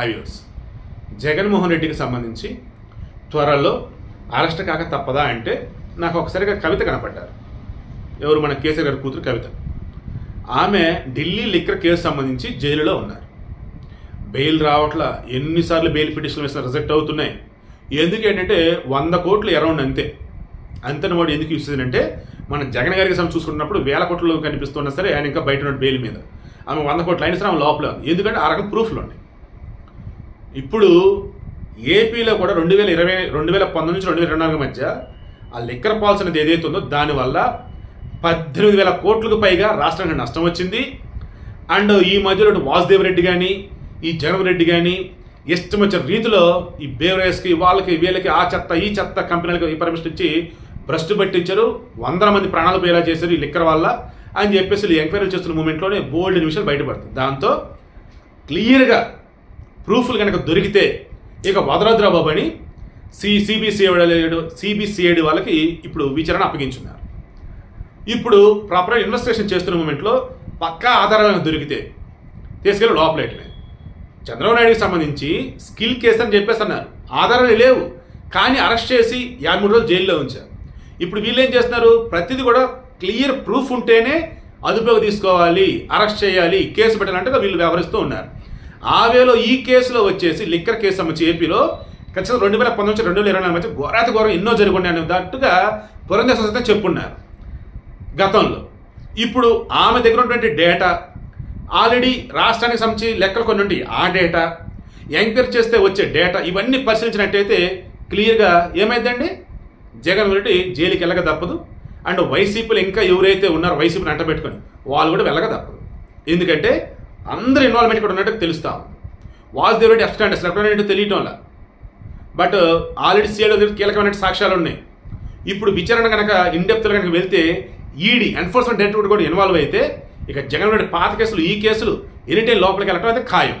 Highways. Jaganmohan రెడ్డికి సంబంధించి త్వరలో అరెస్ట్ కాక తప్పదా అంటే నాకు ఒకసారిగా కవిత కనపడ్డారు. ఎవరు? మన కేసీఆర్ గారి కూతురు కవిత. ఆమె ఢిల్లీ లిక్కర్ కేసు సంబంధించి జైలులో ఉన్నారు. బెయిల్ రావట్ల ఎన్నిసార్లు బెయిల్ పిటిషన్లు వేసిన రిజెక్ట్ అవుతున్నాయి. ఎందుకు ఏంటంటే వంద కోట్లు అరౌండ్ అంతే. అంతని వాడు ఎందుకు యూస్ అంటే మన జగన్ గారికి సమయం చూసుకున్నప్పుడు వేల కోట్లు కనిపిస్తున్నా సరే ఆయన ఇంకా బయట ఉన్న బెయిల్ మీద. ఆమె వంద కోట్లు అయినా సరే ఆమె లోపల ఎందుకంటే ఆ రకం ప్రూఫ్లు ఉన్నాయి. ఇప్పుడు ఏపీలో కూడా రెండు వేల ఇరవై రెండు వేల పంతొమ్మిది నుంచి రెండు వేల ఇరవై నాలుగు మధ్య ఆ లిక్కర్ పాలసీ అనేది ఏదైతే ఉందో దానివల్ల పద్దెనిమిది వేల కోట్లకు పైగా రాష్ట్రానికి నష్టం వచ్చింది. అండ్ ఈ మధ్యలో ఇటు వాసుదేవ్ రెడ్డి కానీ ఈ జగన్ రెడ్డి కానీ ఇష్టం వచ్చిన రీతిలో ఈ బేవరేస్కి వాళ్ళకి వీళ్ళకి ఆ చెత్త ఈ చెత్త కంపెనీలకు ఈ పర్మిషన్ ఇచ్చి భ్రష్టు పట్టించారు. వందల మంది ప్రాణాలు పోయేలా చేశారు ఈ లిక్కర్ వల్ల. అని చెప్పేసి ఎంక్వైరీ చేస్తున్న మూమెంట్లోనే బోల్డ్ నిమిషాలు బయటపడుతుంది దాంతో క్లియర్గా ప్రూఫ్లు కనుక దొరికితే ఇక వదలద్రా బాబు అని సి సిబిసిఐడి సిబిసిఐడి వాళ్ళకి ఇప్పుడు విచారణ అప్పగించున్నారు. ఇప్పుడు ప్రాపర్ ఇన్వెస్టిగేషన్ చేస్తున్న మూమెంట్లో పక్కా ఆధారాలను దొరికితే తీసుకెళ్ళి లోపలేయటమే చంద్రబాబు నాయుడుకి సంబంధించి స్కిల్ కేసు అని చెప్పేసి అన్నారు. ఆధారాలు లేవు. కానీ అరెస్ట్ చేసి యాభై మూడు రోజులు జైల్లో ఉంచారు. ఇప్పుడు వీళ్ళు ఏం చేస్తున్నారు? ప్రతిదీ కూడా క్లియర్ ప్రూఫ్ ఉంటేనే అదుపులోకి తీసుకోవాలి అరెస్ట్ చేయాలి కేసు పెట్టాలంటే వీళ్ళు వ్యవహరిస్తూ ఉన్నారు. ఆవేలో ఈ కేసులో వచ్చేసి లిక్కర్ కేసు సంబంధించి ఏపీలో ఖచ్చితంగా రెండు వేల పంతొమ్మిది రెండు వేల ఇరవై నాలుగు మధ్య ఘోరాతి ఘోరం ఎన్నో జరుగున్నాయి అన్నట్టుగా పురంధేశ్వర సైతం చెప్పున్నారు. గతంలో. ఇప్పుడు ఆమె దగ్గర ఉన్నటువంటి డేటా ఆల్రెడీ రాష్ట్రానికి సంబంధించి లెక్కలు కొన్ని ఉంటాయి ఆ డేటా ఎంక్వైరీ చేస్తే వచ్చే డేటా ఇవన్నీ పరిశీలించినట్టయితే క్లియర్గా ఏమైందండి? జగన్ రెడ్డి జైలుకి వెళ్ళక తప్పదు. అండ్ వైసీపీలు ఇంకా ఎవరైతే ఉన్నారో వైసీపీని అంటబెట్టుకొని వాళ్ళు కూడా వెళ్ళక తప్పదు. ఎందుకంటే అందరి ఇన్వాల్వ్మెంట్ ఇక్కడ ఉన్నట్టు తెలుస్తా. ఉంది వాసుదేవ్ రెడ్డి అఫ్స్టాండ్ అసలు ఎక్కడ ఏంటో తెలియటం వల్ల బట్ ఆల్రెడీ సీఎల్ దగ్గర కీలకమైన సాక్ష్యాలు ఉన్నాయి. ఇప్పుడు విచారణ కనుక ఇన్డెప్త్లో కనుక వెళ్తే ఈడీ ఎన్ఫోర్స్మెంట్ డైరెక్టర్ కూడా ఇన్వాల్వ్ అయితే ఇక జగన్ రెడ్డి పాత కేసులు ఈ కేసులు ఎనీ టైం లోపలికి వెళ్ళటం అయితే ఖాయం.